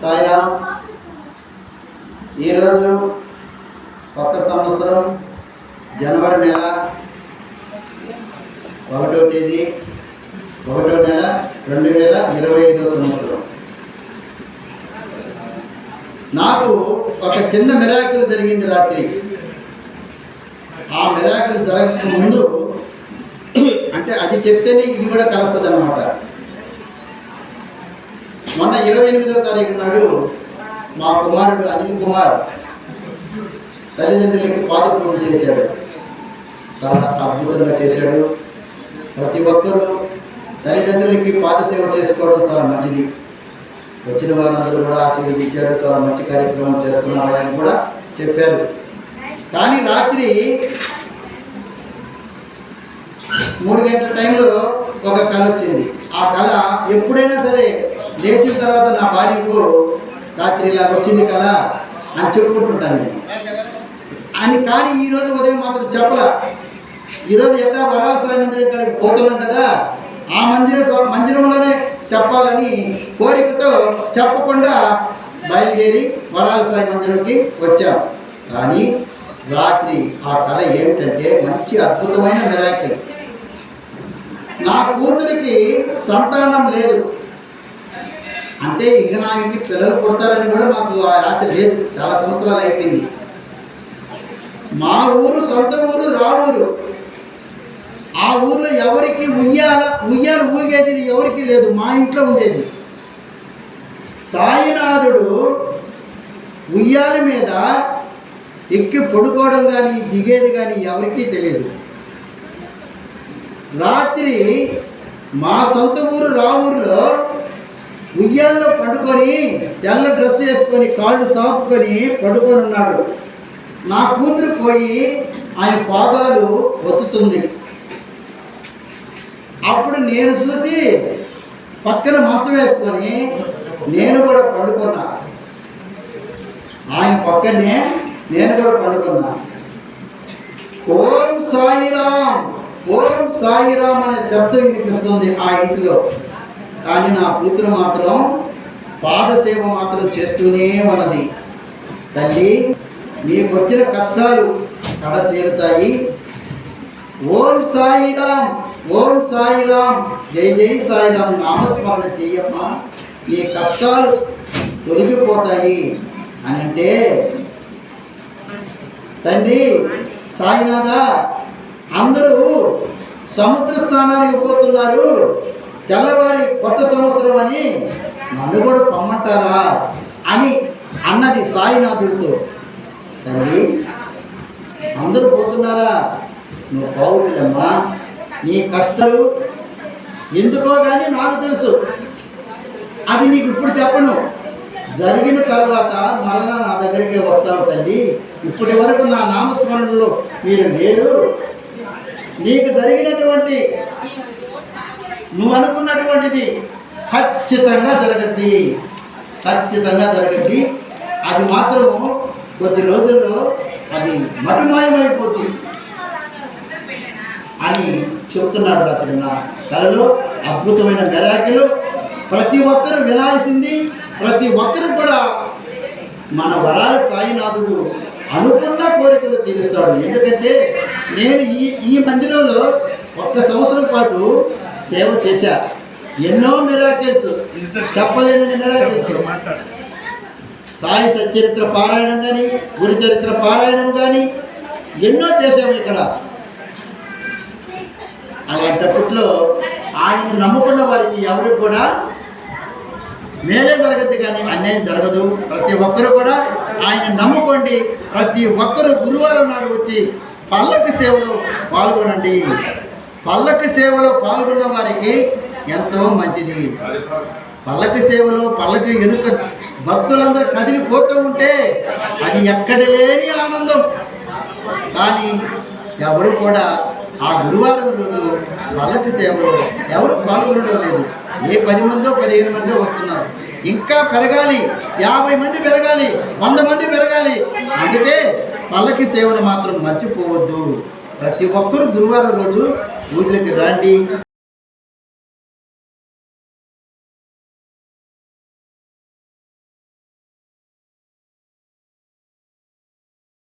సాయిరా ఈరోజు కొత్త సంవత్సరం జనవరి నెల ఒకటో తేదీ ఒకటో నెల రెండు వేల ఇరవై ఐదో సంవత్సరం. నాకు ఒక చిన్న మిరాకిల్ జరిగింది రాత్రి. ఆ మిరాకిల్ జరగక ముందు అంటే అది చెప్తేనే ఇది కూడా కలుస్తుంది అనమాట మొన్న ఇరవై ఎనిమిదవ తారీఖు నాడు మా కుమారుడు అనిల్ కుమార్ తల్లిదండ్రులకి పాద పూజ చేశాడు. చాలా అద్భుతంగా చేశాడు. ప్రతి ఒక్కరూ తల్లిదండ్రులకి పాద సేవ చేసుకోవడం చాలా మంచిది. వచ్చిన వారందరూ కూడా ఆశీర్వదించారు. చాలా మంచి కార్యక్రమం చేస్తున్నారు అని కూడా చెప్పారు. కానీ రాత్రి మూడు గంటల టైంలో ఒక కళ వచ్చింది. ఆ కళ ఎప్పుడైనా సరే లేచిన తర్వాత నా భార్యకు రాత్రి ఇలా వచ్చింది కదా అని చెప్పుకుంటుంటాను నేను. అని కానీ ఈరోజు ఉదయం మాత్రం చెప్పలా. ఈరోజు ఎట్టా వరాల స్వామి మందిరం ఇక్కడికి పోతున్నాం కదా ఆ మందిర మందిరంలోనే చెప్పాలని కోరికతో చెప్పకుండా బయలుదేరి వరాల స్వామి మందిరంకి వచ్చాం. కానీ రాత్రి ఆ కళ ఏమిటంటే మంచి అద్భుతమైన మిరాకిల్. నా కూతురికి సంతానం లేదు. అంటే ఇక నాకు పిల్లలు పుడతారని కూడా మాకు ఆ ఆశ లేదు. చాలా సంవత్సరాలు అయిపోయింది. మా ఊరు సొంత ఊరు రావూరు. ఆ ఊర్లో ఎవరికి ఉయ్యాల ఉయ్యాల ఊగేది ఎవరికి లేదు. మా ఇంట్లో ఉండేది. సాయినాథుడు ఉయ్యాల మీద ఎక్కి పడుకోవడం కానీ దిగేది కానీ ఎవరికీ తెలియదు. రాత్రి మా సొంత ఊరు రావూరులో ఉయ్యాలలో పడుకొని తెల్ల డ్రెస్ వేసుకొని కాళ్ళు సాపుకొని పడుకొని ఉన్నాడు. నా కూతురు పోయి ఆయన పాదాలు ఒత్తుతుంది. అప్పుడు నేను చూసి పక్కన మంచం వేసుకొని నేను కూడా పండుకున్నా. ఆయన పక్కనే నేను కూడా పడుకున్నా. ఓం సాయిరామ్ ఓం సాయిరామ్ అనే శబ్దం వినిపిస్తుంది ఆ ఇంటిలో. కానీ నా కూతురు మాత్రం పాదసేవ మాత్రం చేస్తూనే ఉన్నది. తల్లి నీకు వచ్చిన కష్టాలు కడ తీరుతాయి ఓం సాయిరాం ఓం సాయిరాం జై జై సాయిరాం నామస్మరణ చెయ్యమ్మా నీ కష్టాలు తొలగిపోతాయి అని అంటే తండ్రి సాయినాథ అందరూ సముద్ర స్థానానికి పోతున్నారు. తెల్లవారి కొత్త సంవత్సరం అని నన్ను కూడా పొమ్మంటారా అని అన్నది సాయినాథుడితో తండ్రి అందరూ పోతున్నారా? నువ్వు పోవట్లేమ్మా నీ కష్టాలు ఎందుకో కానీ నాకు తెలుసు. అది నీకు ఇప్పుడు చెప్పను. జరిగిన తర్వాత మరలా నా దగ్గరికి వస్తావు తల్లి. ఇప్పటి వరకు నా నామస్మరణలో మీరు లేరు. నీకు జరిగినటువంటి నువ్వు అనుకున్నటువంటిది ఖచ్చితంగా జరగద్ది. ఖచ్చితంగా జరగద్ది. అది మాత్రం కొద్ది రోజుల్లో అది మటుమాయమైపోతుంది అని చెప్తున్నాడు అతను నా కళలో అద్భుతమైన మెరాకిలు ప్రతి ఒక్కరూ వినాల్సింది ప్రతి ఒక్కరు కూడా మన వరాల సాయినాథుడు అనుకున్న కోరికలు తీరుస్తాడు. ఎందుకంటే నేను ఈ ఈ మందిరంలో ఒక్క సంవత్సరం పాటు సేవ చేశా. ఎన్నో మిరాకిల్స్ చెప్పలేని మిరాకిల్స్ సాయి సచరిత్ర పారాయణం కానీ గురి చరిత్ర పారాయణం కానీ ఎన్నో చేసాము ఇక్కడ. అలాంటప్పట్లో ఆయన నమ్ముకున్న వారికి ఎవరికి కూడా మేలే జరగదు కానీ అన్యాయం జరగదు. ప్రతి ఒక్కరు కూడా ఆయన నమ్ముకోండి. ప్రతి ఒక్కరు గురువారం నాడు వచ్చి పల్లకి సేవలో పాల్గొనండి. పల్లకి సేవలో పాల్గొన్న వారికి ఎంతో మంచిది. పల్లకి సేవలో పల్లకి ఎదుక భక్తులందరూ కదిలిపోతూ ఉంటే అది ఎక్కడ లేని ఆనందం. కానీ ఎవరు కూడా ఆ గురువారం రోజు పల్లకి సేవలో ఎవరు పాల్గొనడం లేదు. ఏ పది మందో పదిహేను మందో వస్తున్నారు. ఇంకా పెరగాలి. యాభై మంది పెరగాలి. వంద మంది పెరగాలి. అందుకే పల్లకి సేవను మాత్రం మర్చిపోవద్దు. ప్రతి ఒక్కరు గురువారం రోజు పూజలకి రాండి.